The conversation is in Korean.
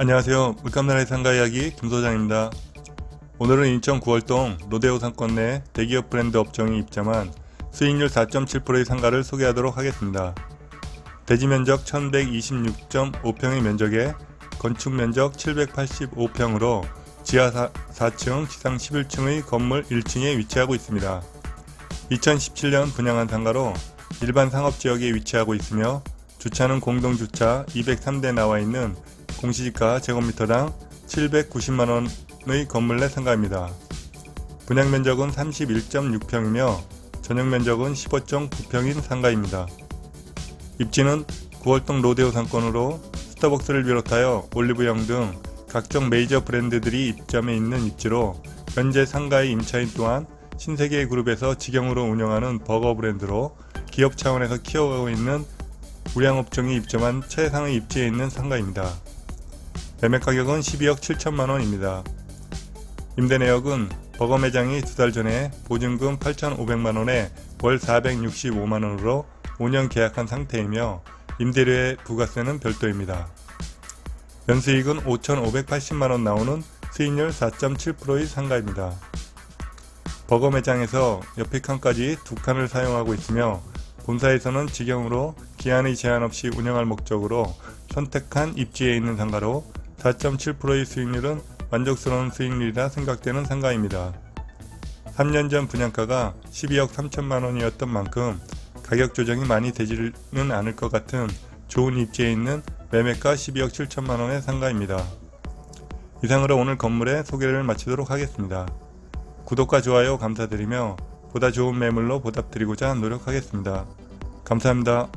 안녕하세요. 물감나라의 상가 이야기 김 소장입니다. 오늘은 인천 9월동 로데오 상권 내 대기업 브랜드 업종이 입점한 수익률 4.7%의 상가를 소개하도록 하겠습니다. 대지 면적 1126.5평의 면적에 건축 면적 785평으로 지하 4, 층 지상 11층의 건물 1층에 위치하고 있습니다. 2017년 분양한 상가로 일반 상업 지역에 위치하고 있으며 주차는 공동 주차 203대 나와 있는 공시지가 제곱미터당 790만원의 건물 내 상가입니다. 분양 면적은 31.6평이며 전용 면적은 15.9평인 상가입니다. 입지는 9월동 로데오 상권으로 스타벅스를 비롯하여 올리브영 등 각종 메이저 브랜드들이 입점해 있는 입지로 현재 상가의 임차인 또한 신세계 그룹에서 직영으로 운영하는 버거 브랜드로 기업 차원에서 키워가고 있는 우량업종이 입점한 최상의 입지에 있는 상가입니다. 매매 가격은 12억 7천만 원입니다. 임대 내역은 버거 매장이 두 달 전에 보증금 8,500만 원에 월 465만 원으로 5년 계약한 상태이며 임대료의 부가세는 별도입니다. 연수익은 5,580만 원 나오는 수익률 4.7%의 상가입니다. 버거 매장에서 옆에 칸까지 두 칸을 사용하고 있으며 본사에서는 직영으로 기한의 제한 없이 운영할 목적으로 선택한 입지에 있는 상가로 4.7%의 수익률은 만족스러운 수익률이라 생각되는 상가입니다. 3년 전 분양가가 12억 3천만 원이었던 만큼 가격 조정이 많이 되지는 않을 것 같은 좋은 입지에 있는 매매가 12억 7천만 원의 상가입니다. 이상으로 오늘 건물의 소개를 마치도록 하겠습니다. 구독과 좋아요 감사드리며 보다 좋은 매물로 보답드리고자 노력하겠습니다. 감사합니다.